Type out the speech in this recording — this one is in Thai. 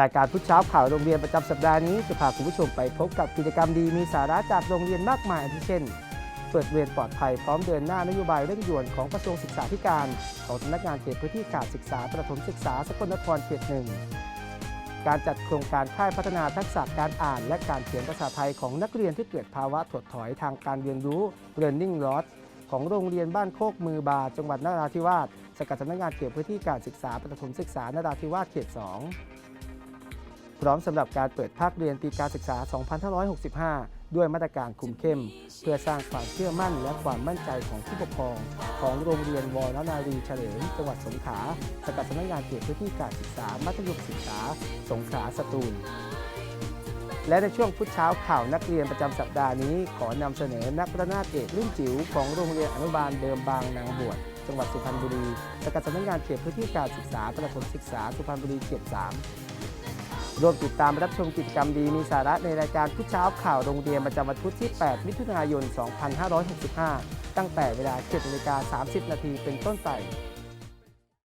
รายการพุชเช้าข่าวโรงเรียนประจำสัปดาห์นี้จะพาคุณผู้ชมไปพบกับกิจกรรมดีมีสาระจากโรงเรียนมากมายอาทิเช่น เปิดเรียนปลอดภัยพร้อมเดินหน้านโยบายเร่งด่วนของกระทรวงศึกษาธิการ ของสำนักงานเขตพื้นที่การศึกษาประถมศึกษาสกลนครเขตหนึ่งการจัดโครงการค่ายพัฒนาทักษะการอ่าน และการเขียนภาษาไทยของนักเรียนที่เกิดภาวะถดถอยทางการเรียนรู้ Learning Loss ของโรงเรียนบ้านโคกมือบา จังหวัดนราธิวาสสกัดสำนักงานเขตพื้นที่การศึกษาประถมศึกษานราธิวาสเขต 2 ร้อมสำหรับการเปิดภาคเรียนปีการศึกษา 2565 ด้วยมาตรการคุมเข้ม เพื่อสร้างความเชื่อมั่นและความมั่นใจของผู้ปกครอง ของโรงเรียนวรนารีเฉลิมจังหวัดสงขลาสกัดสำนักงานเขตพื้นที่การศึกษา มัธยมศึกษา สงขลาสตูล และในช่วงพุธเช้าข่าวนักเรียนประจำสัปดาห์นี้ ขอนำเสนอนักระนาดเอกรุ่นจิ๋วของโรงเรียนอนุบาลเดิมบางนางบวชจังหวัดสุพรรณบุรีสกัดสำนักงานเขตพื้นที่การศึกษาประถมศึกษาสุพรรณบุรีเขต3 ร่วมติดตามรับชมกิจกรรมดีมีสาระในรายการพุธเช้าข่าวโรงเรียนประจำวันพุธที่ 8 มิถุนายน 2565 ตั้งแต่เวลา7นาฬิกา30 นาทีเป็นต้นไป